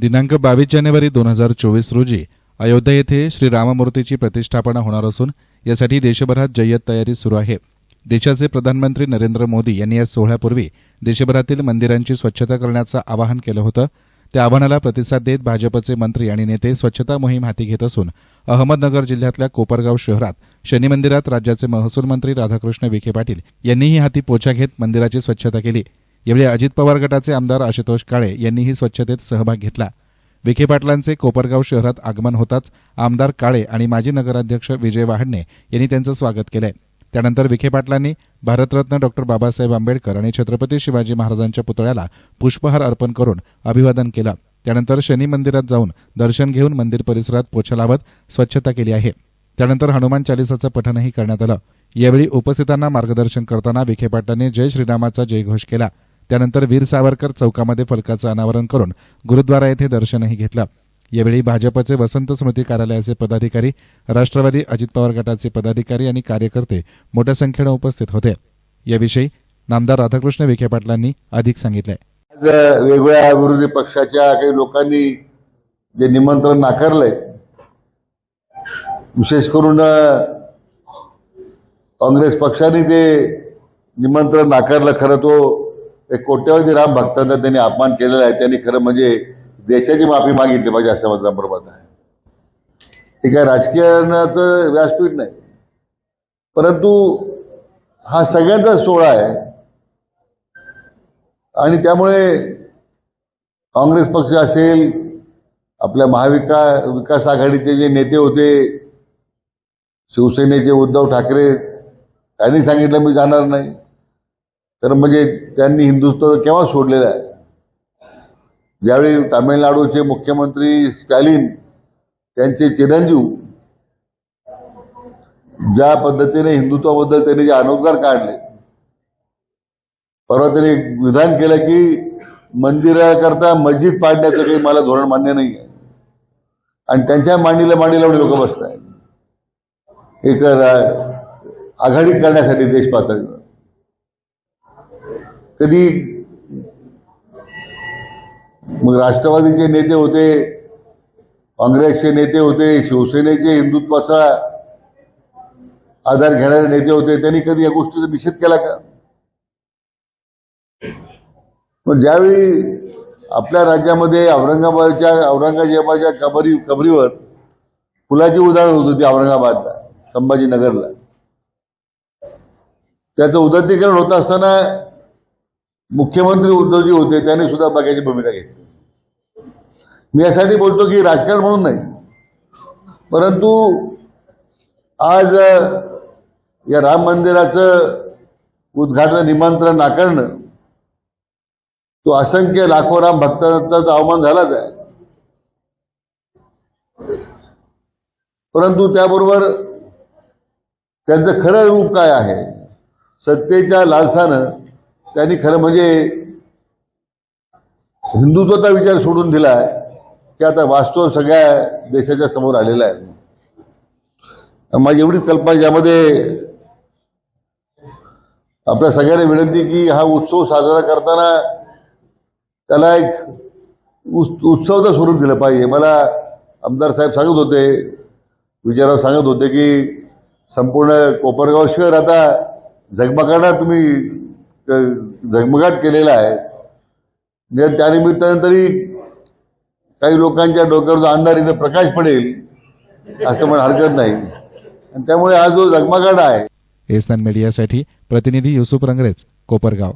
दिनांक बावीस जानेवारी दोन हजार चोवीस रोजी अयोध्या येथे श्री राममूर्तीची प्रतिष्ठापना होणार असून यासाठी देशभरात जय्यत तयारी सुरू आहे. देशाचे प्रधानमंत्री नरेंद्र मोदी यांनी या सोहळ्यापूर्वी देशभरातील मंदिरांची स्वच्छता करण्याचं आवाहन केलं होतं. त्या आव्हानाला प्रतिसाद देत भाजपचे मंत्री आणि नेते स्वच्छता मोहीम हाती घेत असून अहमदनगर जिल्ह्यातल्या कोपरगाव शहरात शनी मंदिरात राज्याचे महसूल मंत्री राधाकृष्ण विखे पाटील यांनीही हाती पोछा घेत मंदिराची स्वच्छता केली. यावेळी अजित पवार गटाचे आमदार आशुतोष काळे यांनीही स्वच्छतेत सहभाग घेतला. विखे पाटलांचे कोपरगाव शहरात आगमन होताच आमदार काळे आणि माजी नगराध्यक्ष विजय वाहडणे यांनी त्यांचं स्वागत केलंय. त्यानंतर विखे पाटलांनी भारतरत्न डॉक्टर बाबासाहेब आंबेडकर आणि छत्रपती शिवाजी महाराजांच्या पुतळ्याला पुष्पहार अर्पण करून अभिवादन केलं. त्यानंतर शनी मंदिरात जाऊन दर्शन घेऊन मंदिर परिसरात पोछा लावत स्वच्छता केली आहे. त्यानंतर हनुमान चालिसाचं पठणही करण्यात आलं. यावेळी उपस्थितांना मार्गदर्शन करताना विखे पाटलांनी जय श्रीरामाचा जयघोष केला. त्यानंतर वीर सावरकर चौकामध्ये फलकाचं अनावरण करून गुरुद्वारा येथे दर्शनही घेतलं. यावेळी भाजपचे वसंत स्मृती कार्यालयाचे पदाधिकारी राष्ट्रवादी अजित पवार गटाचे पदाधिकारी आणि कार्यकर्ते मोठ्या संख्येनं उपस्थित होते. याविषयी नामदार राधाकृष्ण विखे पाटलांनी अधिक सांगितले. आज वेगवेगळ्या विरोधी पक्षाच्या काही लोकांनी जे निमंत्रण नाकारलंय विशेष करून काँग्रेस पक्षाने ते निमंत्रण नाकारलं खरं तो कोट्यवधी राम भक्तांचा त्यांनी अपमान केलेला आहे. त्यांनी खरं म्हणजे देशाची माफी मागितली पाहिजे असं माझं मत आहे. हे काय राजकारणाचं व्यासपीठ नाही. परंतु हा सगळ्यांचा सोहळा आहे. आणि त्यामुळे काँग्रेस पक्ष असेल आपल्या महाविका विकास आघाडीचे जे नेते होते शिवसेनेचे उद्धव ठाकरे त्यांनी सांगितलं मी जाणार नाही. तर म्हणजे त्यांनी हिंदुस्थान केव्हा सोडलेलं आहे? ज्यावेळी तामिळनाडूचे मुख्यमंत्री स्टॅलिन त्यांचे चिरंजीव ज्या पद्धतीने हिंदुत्वाबद्दल त्यांनी जे अनुद्गार काढले परवा त्यांनी एक विधान केलं की मंदिराकरता मस्जिद पाडण्याचं काही मला धोरण मान्य नाही आहे. आणि त्यांच्या मांडीला मांडी लावून लोक बसत आहेत एक आघाडी करण्यासाठी देश पातळीवर. कधी मग राष्ट्रवादीचे नेते होते काँग्रेसचे नेते होते शिवसेनेचे हिंदुत्वाचा आधार घेणारे नेते होते त्यांनी कधी या गोष्टीचा निषेध केला का? पण ज्यावेळी आपल्या राज्यामध्ये औरंगाबादच्या औरंगजेबाच्या कबरी कबरीवर फुलाची उदाहरण होत होती औरंगाबादला संभाजीनगरला. त्याचं उदात्तीकरण होत असताना मुख्यमंत्री उद्धवजी होते त्यांनी सुद्धा बघायची भूमिका घेतली. मी यासाठी बोलतो की राजकारण म्हणून नाही. परंतु आज या राम मंदिराचं उद्घाटन निमंत्रण नाकारणं तो असंख्य लाखो राम भक्तांचा तो अवमान झालाच आहे. परंतु त्याबरोबर त्यांचं खरं रूप काय आहे? सत्तेच्या लालसानं त्यांनी खरं म्हणजे हिंदुत्वाचा विचार सोडून दिला आहे की आता वास्तव सगळ्या देशाच्या समोर आलेला आहे. माझी एवढीच कल्पना ज्यामध्ये आपल्या सगळ्यांना विनंती की हा उत्सव साजरा करताना त्याला एक उस उत्सवाचं स्वरूप दिलं पाहिजे. मला आमदार साहेब सांगत होते विजयराव सांगत होते की संपूर्ण कोपरगाव शहर आता झगमगाना तुम्ही झगमगाट केलेला आहे. म्हणजे त्यानिमित्तानं तरी काही लोकांच्या डोक्यावर जो अंधार इथं प्रकाश पडेल असं पण हरकत नाही. आणि त्यामुळे हा जो झगमगाट आहे. एसन मीडियासाठी प्रतिनिधी युसुफ रंगरेज कोपरगाव.